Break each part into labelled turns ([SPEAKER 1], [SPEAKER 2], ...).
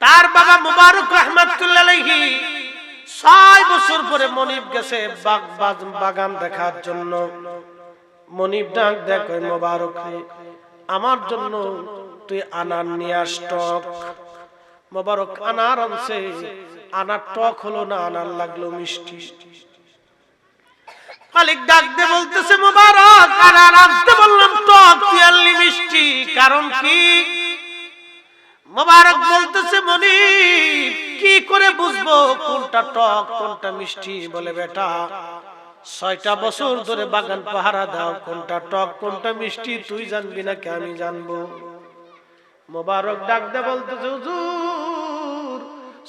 [SPEAKER 1] তার বাবা মুবারক ছয় বছর পরে মনিব গেছে বাগ বাগ- বাগান দেখার জন্য। মনিব ডাক, দেখ আমার জন্য তুই আনার নিয়ে আস টক। মোবারক আনার আনছে, আনার টক হলো না, আনার লাগল মিষ্টি। মালিক ডাক দিয়ে বলতেছে, মোবারক কারণ কি? মোবারক বলতেছে মনি কি করে বুঝব কোনটা টক, কোনটা মিষ্টি বলে বেটা? ছয়টা বছর ধরে বাগান পাহারা দাও, কোনটা টক, কোনটা মিষ্টি, তুই জানবি নাকি আমি জানব? মোবারক ডাক দে বলতেছে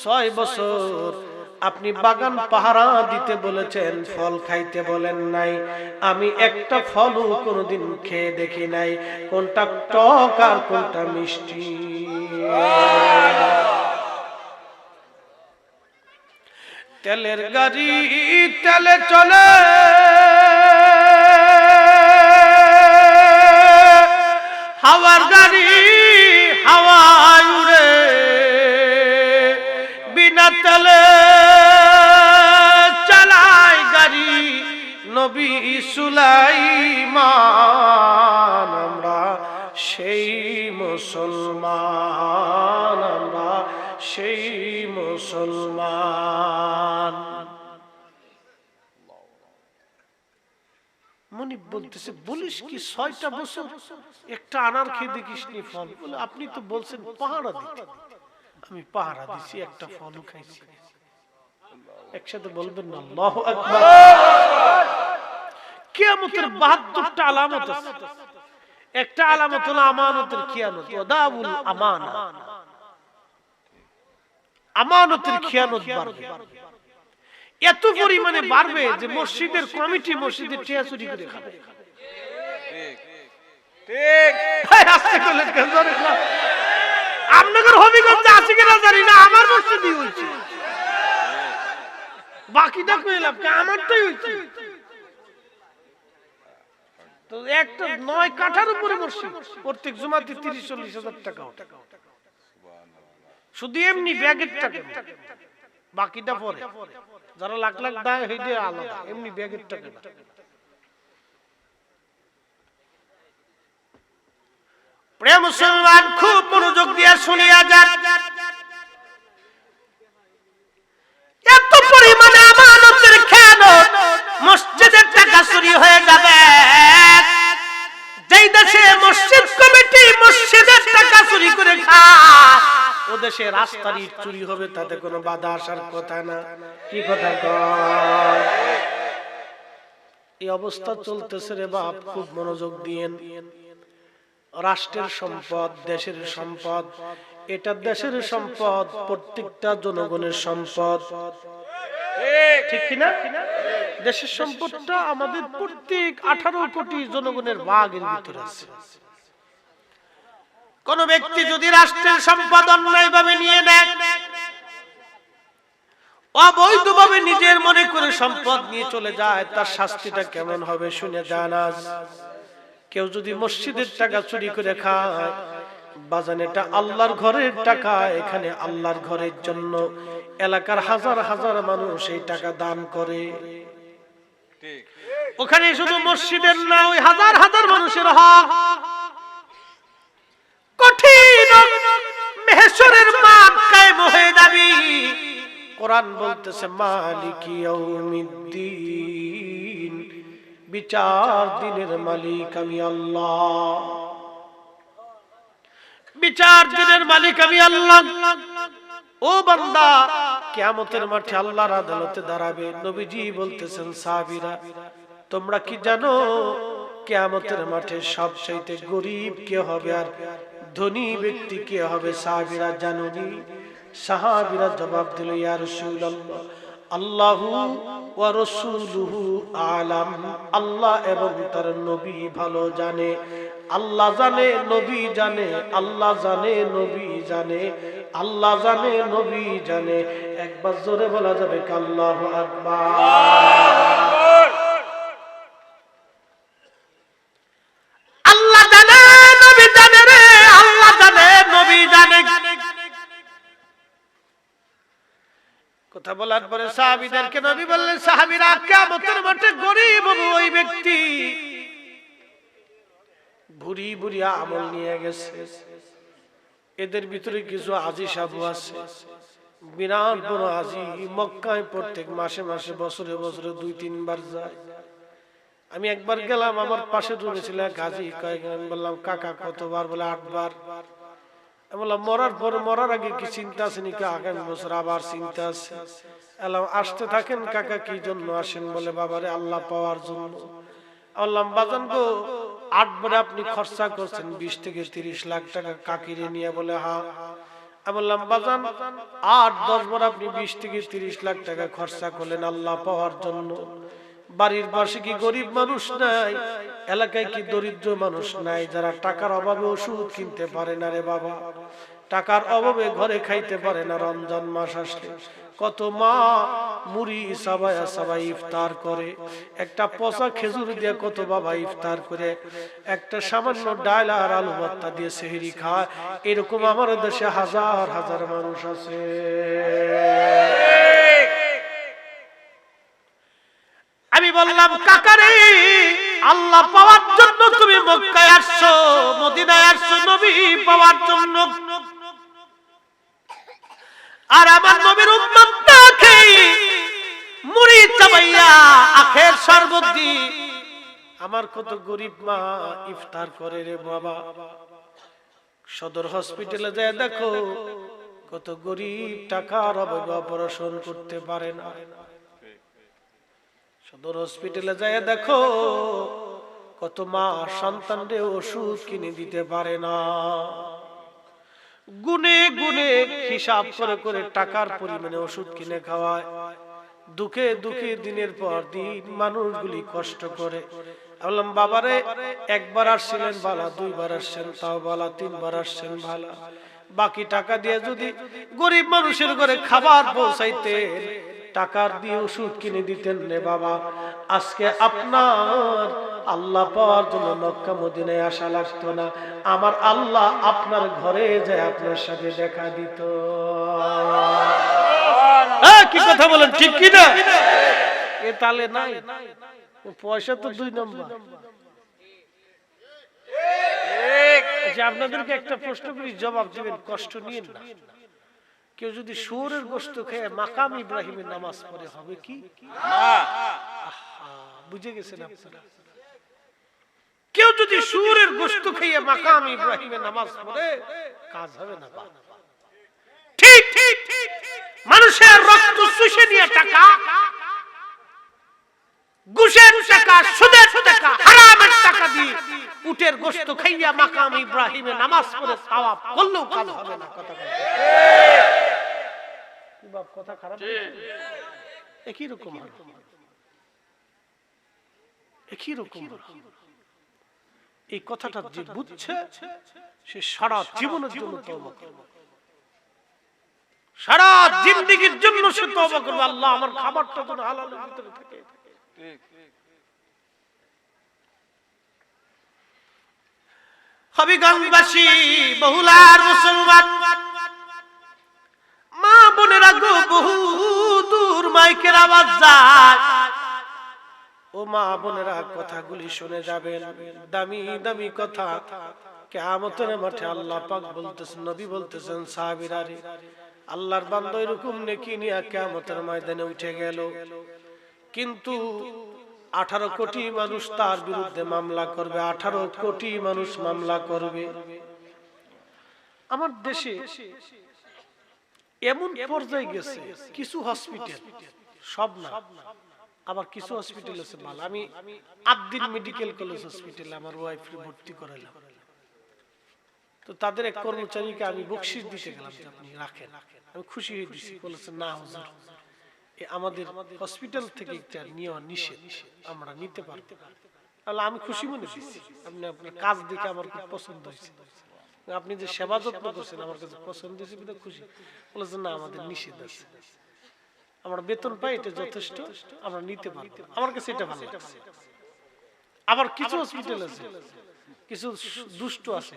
[SPEAKER 1] ছয় বছর আপনি বাগান পাহারা দিতে বলেছেন, ফল খাইতে বলেন নাই। আমি একটা ফলও কোনোদিন খেয়ে দেখি নাই, কোনটা টক আর কোনটা মিষ্টি। তেলের গাড়ি তেলে চলে। হাওয়ার গাড়ি হাওয়ায় উড়ে নবী সুলাইমান, আমরা সেই মুসলমান, আমরা সেই মুসলমান। মনি বলতেছে, বলিস কি ছয়টা বছর একটা আনার খেয়ে দেখিস নি ফল? বলে, আপনি তো বলছেন পাহারা দিতে। আমি পাহারা দিছি, একটা ফলও খাইছি। একসাথে বলবেন না, আল্লাহু আকবার। কিয়ামতের 72টা আলামত আছে। একটা আলামত হলো আমানতের খিয়ানত ওদাবুল আমানা। আমানতের খিয়ানত বাড়বে। এত পরিমাণে বাড়বে যে মসজিদের কমিটি মসজিদের টিয়া চুরি করে খাবে। আপনাদের হবিগঞ্জে আছে কিনা জানি না আমার মসজিদই হয়েছে। বাকিটা কইলাম আমারটাই হয়েছে। তো একটা নয় কাঠার উপরে মসজিদ। প্রত্যেক জুমাতে তিরিশ, চল্লিশ হাজার টাকা শুধু এমনি ব্যাগের টাকা। বাকিটা পরে। যারা লাখ লাখ দেয়, সেইটা আলাদা। এমনি ব্যাগের টাকা। না। মুসলমান, খুব মনোযোগ দিয়ে শুনিয়া যান। দেশে রাস্তার ইট চুরি হবে, তাতে কোনো বাধা আসার কথা না। কি কথা এই অবস্থা চলতেছে রে বাপ, খুব মনোযোগ দিয়েন রাষ্ট্রের সম্পদ, দেশের সম্পদ, এটা দেশের সম্পদ, প্রত্যেকটা জনগণের সম্পদ। ঠিক কিনা দেশের সম্পদটা আমাদের প্রত্যেক আঠারো কোটি জনগণের ভাগের ভিতরে আছে। কোন ব্যক্তি যদি রাষ্ট্রের সম্পদ অন্যায় ভাবে নিয়ে নেয় অবৈধভাবে নিজের মনে করে সম্পদ নিয়ে চলে যায় তার শাস্তিটা কেমন হবে শুনে জানাজ কেউ যদি মসজিদের টাকা চুরি করে খায় বাজান এটা আল্লাহর ঘরের টাকা এখানে আল্লাহর ঘরের জন্য এলাকার হাজার হাজার মানুষ এই টাকা দান করে। ওখানে শুধু মসজিদের না ওই হাজার হাজার মানুষের হক। কঠিন। বিচার দিনের মালিক আমি আল্লাহ। বিচার দিনের মালিক আমি আল্লাহ। ও বান্দা, কিয়ামতের মাঠে আল্লাহর আদালতে দাঁড়াবে। নবীজি বলতেছেন, সাহাবীরা, তোমরা কি জানো, কিয়ামতের মাঠে সব সবচাইতে গরিব কে হবে আর ধনী ব্যক্তি কে হবে সাহাবীরা জানুনি? সাহাবীরা জবাব দিল, ইয়া রাসূলুল্লাহ, আল্লাহু ওয়া রাসূলুহু আলাম। আল্লাহ এবং তার নবী ভালো জানে। আল্লাহ জানে, নবী জানে। আল্লাহ জানে, নবী জানে। আল্লাহ জানে, নবী জানে। একবার জোরে বলা যাবে আল্লাহু আকবার? বলার পরে সাহাবিদেরকে নবী বললেন, সাহাবিরা কিয়ামতের মাঠে গরিব ওই ব্যক্তি বুড়ি বুড়ি আমল নিয়ে গেছে। এদের ভিতরে কিছু আজি সাবু আছে। বিরাট বড় আজি, মক্কায় প্রত্যেক মাসে মাসে, বছরে বছরে দুই, তিনবার যায়। আমি একবার গেলাম, আমার পাশে রুমে ছিল গাজী কয়েক বললাম, কাকা, কতবার? বলে, আটবার। বললাম মরার পর মরার আগে কি চিন্তা আছে নাকি? আগামী বছর আবার চিন্তা আছে। এলাম আসতে থাকেন, কাকা কি জন্য আসেন বলে বাবারে আল্লাহ পাওয়ার জন্য। বললাম বাজান গো আটবারে আপনি খরচা করছেন, বিশ থেকে তিরিশ লাখ টাকা কাকিরে নিয়ে বলে হা। বললাম বাজান, আট, দশ বার আপনি বিশ থেকে তিরিশ লাখ টাকা খরচা করলেন আল্লাহ পাওয়ার জন্য। বাড়ির পাশে কি গরিব মানুষ নাই? এলাকায় কি দরিদ্র মানুষ নাই যারা টাকার অভাবে ওষুধ কিনতে পারে না রে বাবা? টাকার অভাবে ঘরে খাইতে পারে না রমজান মাস আসলে। কত মা মুড়ি সাবায়া সাবাই ইফতার করে, একটা পচা খেজুর দিয়ে কত বাবা ইফতার করে, একটা সামান্য ডাল আর আলু ভর্তা দিয়ে সেহরি খায়, এরকম আমার দেশে হাজার হাজার মানুষ আছে। আমি বললাম, কাকারে আল্লাহ পাওয়ার জন্য তুমি মক্কায় আসছো, মদিনায় আসছো, নবী পাওয়ার জন্য। আর আমার নবীর উম্মত না খেয়ে মুড়ি চাবাইয়া আখের আমার কত গরিব মা ইফতার করে রে বাবা। সদর হসপিটালে যায় দেখো, কত গরিব টাকার অভাবে অপারেশন করতে পারে না। সদর হসপিটালে যায় দেখো, কত মা সন্তানরে ওষুধ কিনে দিতে পারে না। গুনে গুনে হিসাব করে করে টাকার পরিমাণে ওষুধ কিনে খাওয়ায়। দুঃখে দুঃখে দিনের পর দিন মানুষগুলি কষ্ট করে। বললাম, বাবারে, একবার আসছিলেন বালা, দুইবার আসছেন তাও বালা, তিনবার আসছেন ভালা বাকি টাকা দিয়ে যদি গরিব মানুষের ঘরে খাবার পৌঁছাইতে টাকার দিয়ে ওষুধ কিনে দিতেন রে বাবা। আজকে আপনার আল্লাহ পাওয়ার জন্য মক্কা মদিনায় আসা লাগতো না। আমার আল্লাহ আপনার ঘরে যায় আপনার সাথে দেখা দিত। কি কথা বলেন ঠিক কি না? এ তালে নাই। পয়সা তো দুই নম্বর। আপনাদেরকে একটা প্রশ্ন করি জবাব দিবেন কষ্ট নিয়েন না। কেউ যদি সুরের গোস্ত খেয়ে মাকাম ইব্রাহিমের নামাজ পড়ে হবে কি? বুঝে গেছেন আপনারা? কেউ যদি সুরের গোস্ত খেয়ে মাকাম ইব্রাহিমের নামাজ পড়ে কাজ হবে না বা। ঠিক ঠিক ঠিক মানুষের রক্ত শুষে নিয়ে টাকা ঘুষের টাকা সুদের টাকা হারামের টাকা দিয়ে উটের গোস্ত খাইয়া মাকাম ইব্রাহিমে নামাজ পড়ে তাওয়াফ করলেও কাজ হবে না কথা বাপ, কথা খারাপ একই রকম একই রকম এই কথাটা যে বুঝছে সে সারা জীবনের জন্য করবে। সারা জিন্দেগীর জন্য সে তওবা করবে। আল্লাহ আমার খাবারটা যেন হালালের ভিতরে থাকে। হবিগঞ্জবাসী বহুলার মুসলমান মা বোনেরা গো, বহু দূর মাইকের আওয়াজ যায়। ও মা বোনেরা, কথাগুলি শুনে যাবেন। দামি দামি কথা। কেয়ামতের মাঠে আল্লাহ পাক বলতেছেন, নবী বলতেছেন, সাহাবীরা আল্লাহর বান্দা এরকম নেকি নিয়ে কেয়ামতের ময়দানে উঠে গেল। কিন্তু আঠারো কোটি মানুষ তার বিরুদ্ধে মামলা করবে, আঠারো কোটি মানুষ মামলা করবে। আমার দেশে এমন পর্যায়ে গেছে কিছু হসপিটাল সব না। আবার কিছু হসপিটাল আছে ভালো আমি আবদিন মেডিকেল কলেজ হসপিটালে আমার ওয়াইফ ভর্তি করালাম। তো তাদের এক কর্মচারীকে আমি বকশিস দিতে গেলাম যে আপনি রাখেন। আমি খুশি হয়ে দিছি বলেছে না হুজুর এ আমাদের হসপিটাল থেকে একটা নেওয়া নিষেধ। আমরা নিতে পারব। তাহলে আমি খুশি মনে দিচ্ছি আপনি আপনার কাজ দেখে আমার খুব পছন্দ হয়েছে। আপনি যে সেবা যত্ন করছেন আমার কাছে পছন্দ হয়েছে খুশি। বলেছে না আমাদের নিষেধ আছে। আমরা বেতন পাই এটা যথেষ্ট আমরা নিতে পারব আমার কাছে এটা ভালো লাগছে। আবার কিছু হসপিটাল আছে কিছু দুষ্ট আছে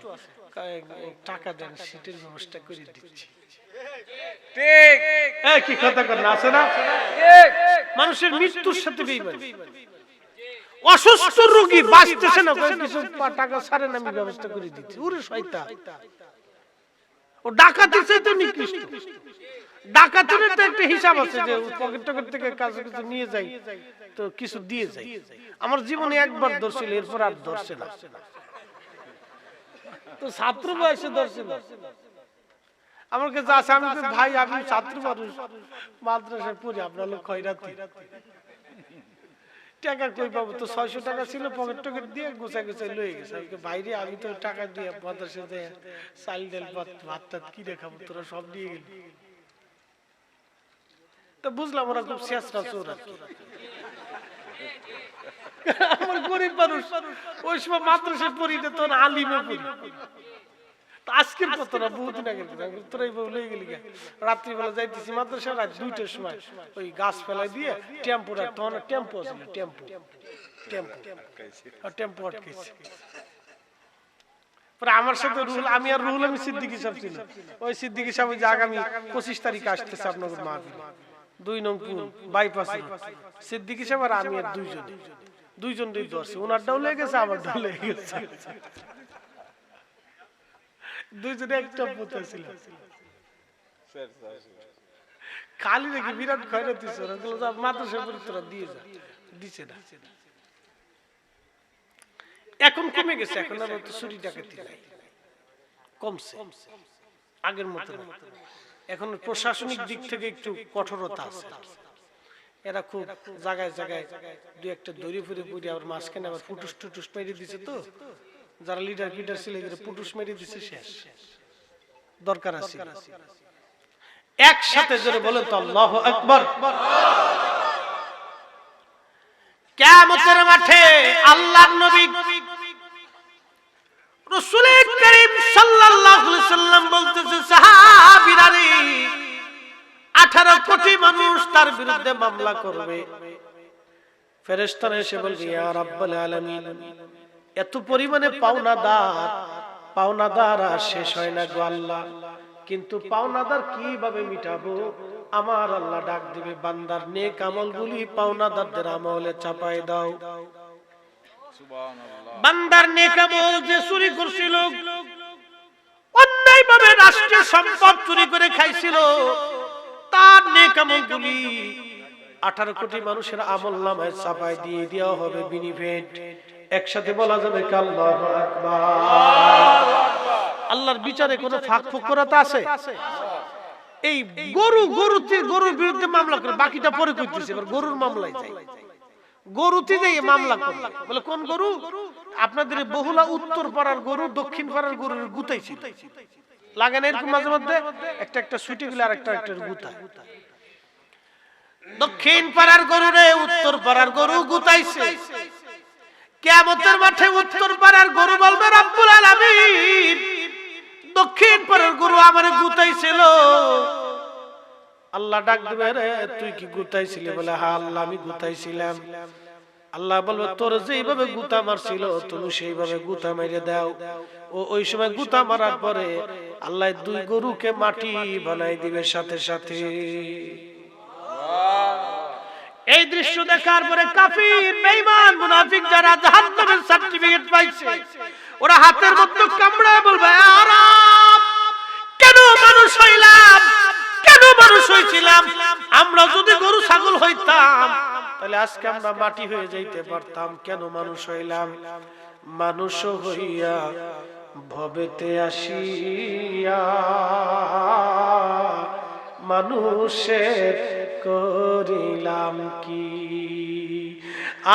[SPEAKER 1] টাকা দেন সিটের ব্যবস্থা করে দিচ্ছি।
[SPEAKER 2] ঠিক।
[SPEAKER 1] কি কথা কর আছে না? মানুষের মৃত্যুর সাথে বেইমানি। অসুস্থ রোগী বাঁচতেছে না কিছু টাকা ছাড়েন আমি ব্যবস্থা করে দিচ্ছি। ওরে শয়তান। ও ডাকাতি চাইতে নিকৃষ্ট। ডাকাতের তো একটা হিসাব আছে যে পকেট টকেট থেকে কাছে কিছু নিয়ে যাই তো কিছু দিয়ে যাই আমার জীবনে একবার ধরছিল এরপর আর ধরছে না। তো ছাত্র বয়সে ধরছে না আমার কাছে আছে আমি তো ভাই আমি ছাত্র মানুষ। মাদ্রাসায় পড়ি আপনার লোক খয়রাতি। টাকা কই পাবো? তো ছয়শো টাকা ছিল পকেট টকেট দিয়ে গোছা গোছাই লয়ে গেছে। বাইরে আমি তো টাকা দিয়ে মাদ্রাসায় দেয় চাল ডাল ভাত ভাত টাত কি দেখাবো? তোরা সব নিয়ে গেলি। তো বুঝলাম ওরা খুব শেষরা চোর। আর আমার গরিব মানুষ ওই সময় মাদ্রাসায় পড়ি না তোর আলিমে পড়ি আজকের কথা না বহুদিন আগের কথা তোরা এইভাবে লয়ে গেলি রাত্রিবেলা যাইতেছি মাদ্রাসা রাত দুইটার সময় ওই গাছ ফেলাই দিয়ে টেম্পো তখন টেম্পো ছিল টেম্পো। টেম্পো। আর টেম্পো আটকেছে পরে আমার সাথে রুহুল আমি আর রুহুল আমি সিদ্দিকি সাহেব ছিল ওই সিদ্দিকি সাহেব যে আগামী পঁচিশ তারিখে আসতেছে আপনার মাহফিল। দুই নং বাইপাস সিদ্দিকি সাহেব আর আমি আর দুইজন। দুইজন দুই ধরছে ওনার ডাউ লেগে গেছে আমার ডাউ লেগে গেছে দুইজনে একটা পুত্র ছিল খালি নাকি বিরাট খয়রাতি ছিল ওগুলো যা মাদ্রাসা পড়ি দিয়ে যা। দিছে না। এখন কমে গেছে এখন আর অত চুরি ডাকাতি নাই। কমছে। আগের মতো এখন প্রশাসনিক দিক থেকে একটু কঠোরতা আছে। এরা খুব জায়গায় জায়গায় দুই একটা দড়ি ফুরে পুড়ে আবার মাঝখানে আবার ফুটুস টুটুস মেরে দিছে তো। যারা লিডার ফিডার ছিল এদের পুটুস মেরে দিছে শেষ। দরকার আছে। একসাথে জোরে বলেন তো, আল্লাহ আকবার। কিয়ামতের মাঠে আল্লাহর নবী রাসূল করিম সাল্লাল্লাহু আলাইহি সাল্লাম বলতেছে, সাহাবীরা রে 18 কোটি মানুষ তার বিরুদ্ধে মামলা করবে। ফেরেশতারা এসে বলবে, ইয়া রাব্বাল আলামিন। এত পরিমাণে পাওনাদার পাওনাদার আর শেষ হয় না গো আল্লাহ। কিন্তু পাওনাদার কীভাবে মিটাবো? আমার আল্লাহ ডাক দিবে বান্দার নেক আমলগুলি পাওনাদারদের আমলে চাপাই দাও। বান্দার নেক আমল যে চুরি করছিল অন্যায় ভাবে রাষ্ট্রীয় সম্পদ চুরি করে খাইছিল তার নেক আমলগুলি আঠারো কোটি মানুষের আমল নামায় চাপাই দিয়ে দেওয়া হবে বিনিফিট একসাথে বলা যাবে আল্লাহর বিচারে কোনো ফাঁক ফোকরতা আছে? এই গরু গরুতে গরুর বিরুদ্ধে মামলা করে বাকিটা পরে করতেছে এবার গরুর মামলায় যাই। গরুতে যাই মামলা করে। বলে কোন গরু? আপনাদের বহুলা উত্তর পাড়ার গরু দক্ষিণ পাড়ার গরুর লাগে না এরকম মাঝে মধ্যে? একটা একটা সুইটে গেলে আর একটা একটা গুতা দক্ষিণ পাড়ার গরু রে উত্তর পাড়ার গরু গুতাইছে। কেমতের মাঠে উত্তর পাড়ার গরু বলবে, রব্বুল দক্ষিণ পাড়ার গরু আমারে গুতাইছিল। আল্লাহ ডাক দিবে রে তুই কি গুতাইছিলি? বলে হা আল্লাহ, আমি গুতাইছিলাম। আল্লাহ বলবে, তোর যেইভাবে গুতা মারছিল, তুমি সেইভাবে গুতা মেরে দাও। ও ওই সময় গুতা মারার পরে আল্লাহ দুই গরুকে মাটি বানাই দিবে সাথে সাথে। এই দৃশ্য দেখার পরে কাফির বেঈমান মুনাফিক যারা জাহান্নামের সার্টিফিকেট পাইছে, ওরা হাতের মধ্যে কামড়ায় বলবে, আরাম! কেন মানুষ হইলাম? কেন মানুষ হইছিলাম? আমরা যদি গরু, ছাগল হইতাম, তাহলে আজকে আমরা মাটি হয়ে যাইতে পারতাম। কেন মানুষ হইলাম? মানুষ হইয়া ভবেতে আসিয়া মানুষের করিলাম কি?